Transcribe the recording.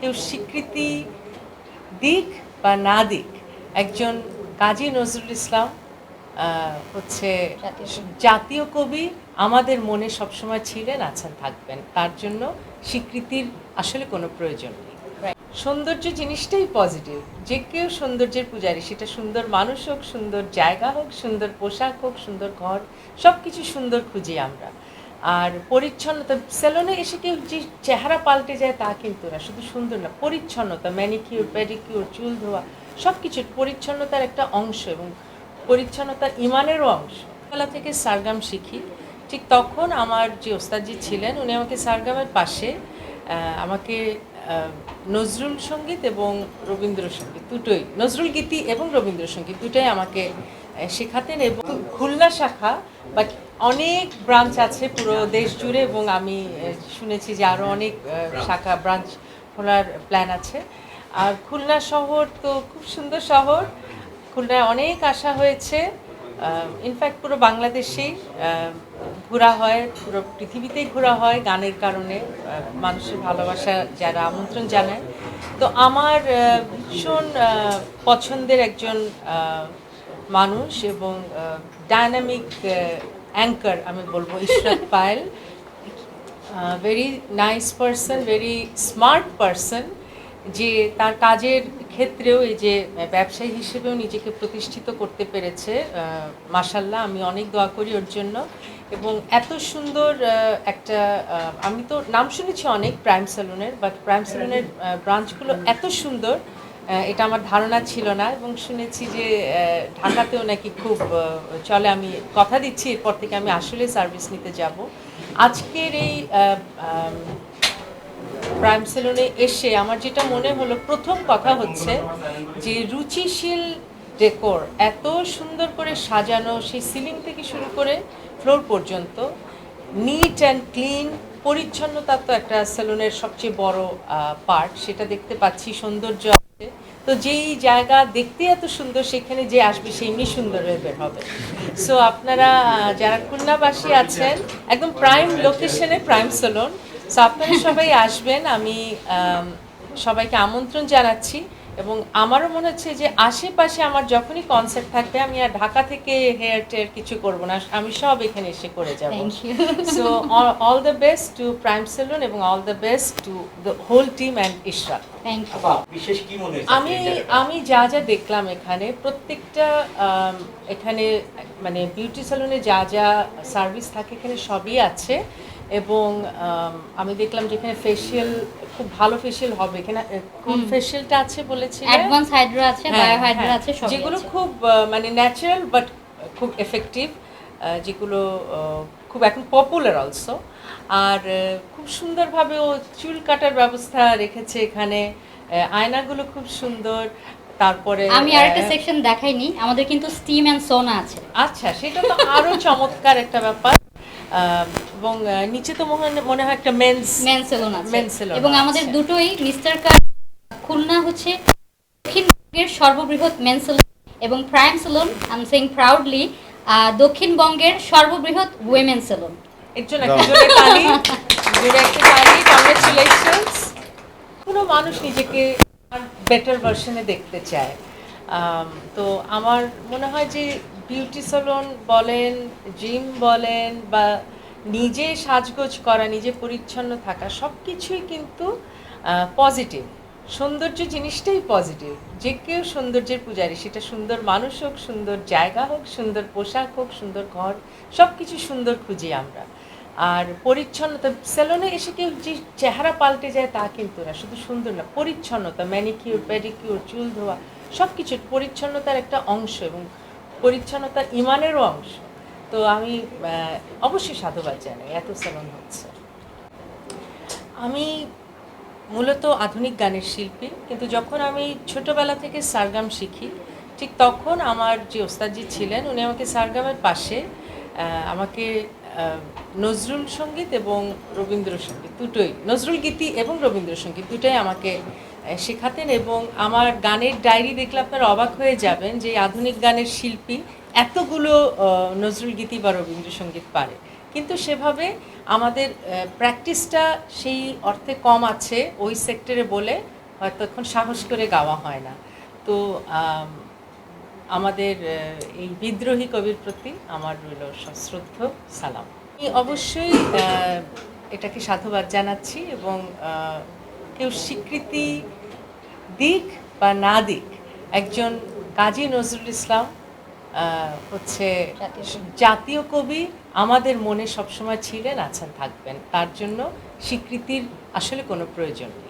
কেউ স্বীকৃতি দিক বা না দিক। একজন কাজী নজরুল ইসলাম হচ্ছে জাতীয় কবি। আমাদের মনে সবসময় ছিলেন আছেন থাকবেন। তার জন্য স্বীকৃতির আসলে কোনো প্রয়োজন নেই। সৌন্দর্য জিনিসটাই পজিটিভ যে কেউ সৌন্দর্যের পূজারী সেটা সুন্দর মানুষ হোক সুন্দর জায়গা হোক সুন্দর পোশাক হোক সুন্দর ঘর সব কিছু সুন্দর খুঁজি আমরা। আর পরিচ্ছন্নতা সেলুনে এসে কেউ যে চেহারা পাল্টে যায় তা কিন্তু না, শুধু সুন্দর না, পরিচ্ছন্নতা ম্যানিকিউর প্যাডিকিউর চুল ধোয়া সব কিছুর পরিচ্ছন্নতার একটা অংশ এবং পরিচ্ছন্নতা ইমানেরও অংশ। বেলা থেকে সারগাম শিখি, ঠিক তখন আমার যে ওস্তাদজি ছিলেন, উনি আমাকে সারগামের পাশে আমাকে নজরুল সংগীত এবং রবীন্দ্রসঙ্গীত দুটোই। নজরুল গীতি এবং রবীন্দ্রসঙ্গীত দুটোই আমাকে শেখাতেন এবং খুলনা শাখা বাট অনেক ব্রাঞ্চ আছে পুরো দেশ জুড়ে এবং আমি শুনেছি যে আরও অনেক শাখা ব্রাঞ্চ খোলার প্ল্যান আছে। আর খুলনা শহর তো খুব সুন্দর শহর। খুলনায় অনেক আশা হয়েছে। ইনফ্যাক্ট পুরো বাংলাদেশেই ঘোরা হয়, পুরো পৃথিবীতেই ঘোরা হয়, গানের কারণে মানুষের ভালোবাসা যারা আমন্ত্রণ জানায়। তো আমার ভীষণ পছন্দের একজন মানুষ এবং ডায়নামিক অ্যাঙ্কার আমি বলব, Ishrat Payel. Very nice person very smart person যে তার কাজের ক্ষেত্রেও এই যে ব্যবসায়ী হিসেবেও নিজেকে প্রতিষ্ঠিত করতে পেরেছে মাসাল্লাহ আমি অনেক দোয়া করি ওর জন্য। এবং এত সুন্দর একটা আমি তো নাম শুনেছি অনেক প্রাইম স্যালুনের বাট প্রাইম স্যালুনের ব্রাঞ্চগুলো এত সুন্দর এটা আমার ধারণা ছিল না। এবং শুনেছি যে ঢাকাতেও নাকি খুব চলে, আমি কথা দিচ্ছি, এরপর থেকে আমি আসলে সার্ভিস নিতে যাব। আজকের এই প্রাইম সেলুনে এসে আমার যেটা মনে হলো, প্রথম কথা হচ্ছে যে রুচিশীল ডেকোর এত সুন্দর করে সাজানো, সেই সিলিং থেকে শুরু করে ফ্লোর পর্যন্ত নিট অ্যান্ড ক্লিন পরিচ্ছন্নতা তো একটা সেলুনের সবচেয়ে বড় পার্ট সেটা দেখতে পাচ্ছি, সৌন্দর্য আছে। তো যেই জায়গা দেখতে এত সুন্দর, সেখানে যে আসবে সেই এমনি সুন্দর হয়ে বের হবে। সো আপনারা যারা খুলনাবাসী আছেন, একদম প্রাইম লোকেশনে প্রাইম সেলুন সো আপনারা সবাই আসবেন আমি সবাইকে আমন্ত্রণ জানাচ্ছি এবং আমারও মনে হচ্ছে যে আশেপাশে আমার যখনই কনসার্ট থাকবে আমি আর ঢাকা থেকে হেয়ার টেয়ার কিছু করব না আমি সব এখানে এসে করে যাব। So all the best to prime salon এবং all the best to the whole team and Ishraq মনে আমি? আমি যা যা দেখলাম এখানে প্রত্যেকটা এখানে মানে বিউটি সেলুনে যা যা সার্ভিস থাকে এখানে সবই আছে। এবং আম, আমি দেখলাম যে এখানে ফেসিয়াল খুব ভালো ফেসিয়াল হবে। এখানে কোন ফেসিয়ালটা আছে বলেছি অ্যাডভান্স হাইড্রো আছে বায়ো হাইড্রো আছে যেগুলো খুব মানে ন্যাচারাল বাট খুব এফেক্টিভ যেগুলো আহ, খুব এখন পপুলার অলসো আর খুব সুন্দরভাবে ও চুল কাটার ব্যবস্থা রেখেছে এখানে। আয়নাগুলো খুব সুন্দর। তারপরে আমি আরেকটা সেকশন দেখাইনি আমাদের কিন্তু স্টিম এন্ড সোনা আছে। আচ্ছা সেটা তো আরও চমৎকার একটা ব্যাপার। এবং নিচে তো মনে হয়- একটা মেন্স মেন সেলুন আছে। Men salon এবং আমাদের দুটোই মিস্টার কার খুলনা হচ্ছে দক্ষিণবঙ্গের সর্ববৃহৎ মেন সেলুন এবং prime salon I am saying proudly দক্ষিণবঙ্গের সর্ববৃহৎ উইমেন সেলুন কংগ্রেচুলেশনস কোনো মানুষ নিজেকে বেটার ভার্সনে দেখতে চায়। তো আমার মনে হয় যে বিউটি সালন বলেন জিম বলেন বা নিজে সাজগোজ করা নিজে পরিচ্ছন্ন থাকা সব কিছুই কিন্তু পজিটিভ সৌন্দর্য জিনিসটাই পজিটিভ যে কেউ সৌন্দর্যের পূজারী, সেটা সুন্দর মানুষ হোক, সুন্দর জায়গা হোক, সুন্দর পোশাক হোক, সুন্দর ঘর সব কিছু সুন্দর খুঁজি আমরা। আর পরিচ্ছন্নতা সেলুনে এসে কেউ যে চেহারা পাল্টে যায় তা কিন্তু না, শুধু সুন্দর না, পরিচ্ছন্নতা ম্যানিকিউর প্যাডিকিউর চুল ধোয়া সব কিছু পরিচ্ছন্নতার একটা অংশ এবং পরিচ্ছন্নতা ইমানেরও অংশ। তো আমি অবশ্যই সাধুবাদ জানাই, এত সেলুন হচ্ছে। আমি মূলত আধুনিক গানের শিল্পী। কিন্তু যখন আমি ছোটবেলা থেকে সারগাম শিখি, ঠিক তখন আমার যে ওস্তাদজি ছিলেন, উনি আমাকে সারগামের পাশে আমাকে নজরুল সংগীত এবং রবীন্দ্রসঙ্গীত দুটোই, নজরুল গীতি এবং রবীন্দ্রসঙ্গীত দুটোই আমাকে শেখাতেন এবং আমার গানের ডায়েরি দেখলে আপনারা অবাক হয়ে যাবেন যে আধুনিক গানের শিল্পী এতগুলো নজরুল গীতি বা রবীন্দ্রসঙ্গীত পারে। কিন্তু সেভাবে আমাদের প্র্যাকটিসটা সেই অর্থে কম আছে ওই সেক্টরে বলে হয়তো এখন সাহস করে গাওয়া হয় না। তো আমাদের এই বিদ্রোহী কবির প্রতি আমার রইল সশ্রদ্ধ, সালাম। আমি অবশ্যই এটাকে সাধুবাদ জানাচ্ছি এবং কেউ স্বীকৃতি দিক বা না দিক, একজন কাজী নজরুল ইসলাম হচ্ছে জাতীয় কবি। আমাদের মনে সবসময় ছিলেন আছেন থাকবেন তার জন্য স্বীকৃতির আসলে কোনো প্রয়োজন নেই